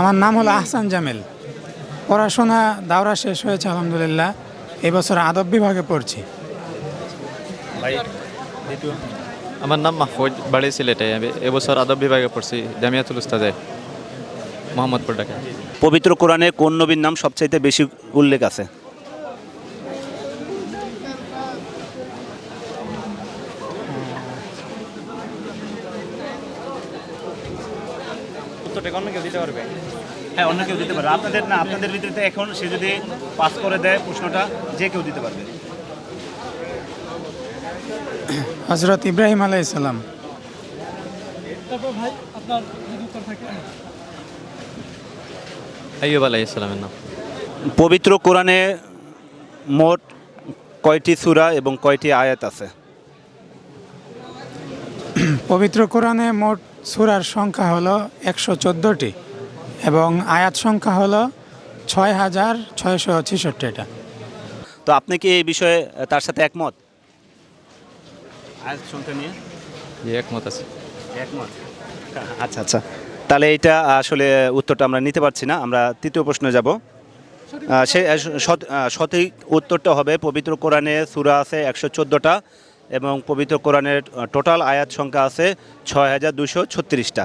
আমার নাম হলো আহসান জামিল। পড়াশোনা দাওরা শেষ হয়েছে আলহামদুলিল্লাহ। এবছর আদব বিভাগে পড়ছি। আমার নাম মাহফুজ বাড়ি সিলেটে। আমি এবছর আদব বিভাগে পড়ছি জামিয়াতুল উস্তাদে মোহাম্মদপুর ঢাকা। পবিত্র কোরআনে কোন নবীর নাম সবচাইতে বেশি উল্লেখ আছে? উত্তরটা অন্য কেউ দিতে পারবে? হ্যাঁ অন্য কেউ দিতে পারবে। আপনাদের না আপনাদের ভিতরে এখন সে যদি পাস করে দেয় প্রশ্নটা যে কেউ দিতে পারবে। হজরত ইব্রাহিম আলাইসাল্লাম আইয়ুব আলাইহিস সালামের নাম। পবিত্র কোরআনে মোট কয়টি সূরা এবং কয়টি আয়াত আছে? পবিত্র কোরআনে মোট সুরার সংখ্যা হলো একশো চোদ্দোটি এবং আয়াত সংখ্যা হলো ছয় হাজার ছয়শো ছেষট্টিটা। তো আপনি কি এই বিষয়ে তার সাথে একমত? আয়াত সংখ্যা নিয়ে? একমত আছে। একমত। আচ্ছা আচ্ছা। তাহলে এইটা আসলে উত্তরটা আমরা নিতে পারছি না। আমরা তৃতীয় প্রশ্নে যাব। সে সঠিক উত্তরটা হবে পবিত্র কোরআনে সূরা আছে একশো চোদ্দোটা। এবং পবিত্র কোরআনের টোটাল আয়াত সংখ্যা আছে ছয় হাজার দুশো ছত্রিশটা।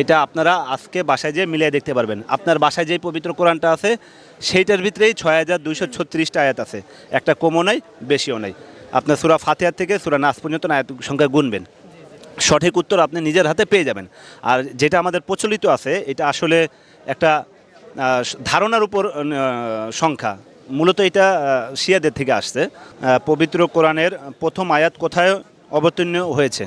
এটা আপনারা আজকে বাসায় যেয়ে মিলিয়ে দেখতে পারবেন। আপনার বাসায় যেই পবিত্র কোরআনটা আছে, সেইটার ভিতরেই ছয় হাজার দুশো ছত্রিশটা আয়াত আছে। একটা কমও নাই, বেশিও নাই। আপনার সুরা ফাতেহার থেকে সুরা নাস পর্যন্ত আয়াত সংখ্যা গুনবেন। সঠিক উত্তর আপনি নিজের হাতে পেয়ে যাবেন। আর যেটা আমাদের প্রচলিত আছে, এটা আসলে একটা ধারণার উপর সংখ্যা। মূলত এটা শিয়াদের থেকে আসছে। পবিত্র কোরআনের প্রথম আয়াত কোথায় অবতীর্ণ হয়েছে?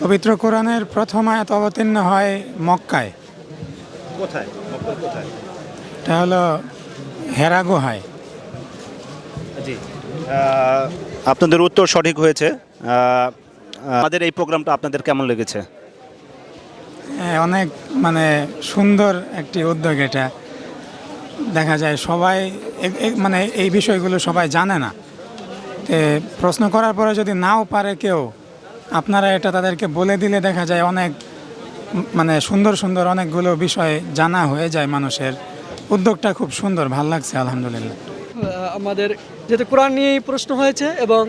পবিত্র কোরআনের প্রথম আয়াত অবতীর্ণ হয় মক্কায়। কোথায়? কোথায়? এটা হলো হেরা গুহায়। জি। আপনাদের উত্তর সঠিক হয়েছে। আমাদের এই প্রোগ্রামটা আপনাদের কেমন লেগেছে? হ্যাঁ, অনেক মানে সুন্দর একটি উদ্যোগ এটা। দেখা যায় সবাই মানে এই বিষয়গুলো সবাই জানে না। তে প্রশ্ন করার পরে যদি নাও পারে কেউ, আপনারা এটা তাদেরকে বলে দিলে দেখা যায় অনেক মানে সুন্দর সুন্দর অনেকগুলো বিষয় জানা হয়ে যায় মানুষের। উদ্যোগটা খুব সুন্দর, ভালো লাগছে, আলহামদুলিল্লাহ। আমাদের যেহেতু কোরআন নিয়েই প্রশ্ন হয়েছে এবং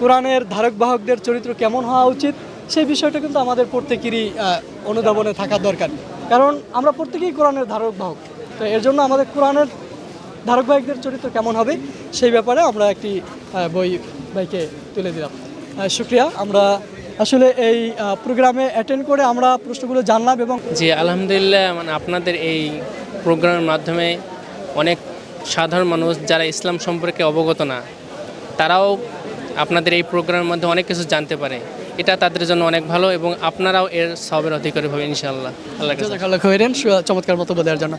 কোরআনের ধারক বাহকদের চরিত্র কেমন হওয়া উচিত, সেই বিষয়টা কিন্তু আমাদের প্রত্যেকেরই অনুধাবনে থাকা দরকার। কারণ আমরা প্রত্যেকেই কোরআনের ধারক বাহক তো এর জন্য আমাদের কোরআনের ধারক চরিত্র কেমন হবে সেই ব্যাপারে আমরা একটি বই বাইকে তুলে দিলাম। শুক্রিয়া। আমরা আসলে এই প্রোগ্রামে অ্যাটেন্ড করে আমরা প্রশ্নগুলো জানলাম এবং জি আলহামদুলিল্লাহ মানে আপনাদের এই প্রোগ্রামের মাধ্যমে অনেক সাধারণ মানুষ যারা ইসলাম সম্পর্কে অবগত না তারাও আপনাদের এই প্রোগ্রামের মধ্যে অনেক কিছু জানতে পারে। এটা তাদের জন্য অনেক ভালো এবং আপনারাও এর সবের অধিকারী হবে ইনশাআল্লাহ। আল্লাহ চমৎকার মতো দেওয়ার জন্য।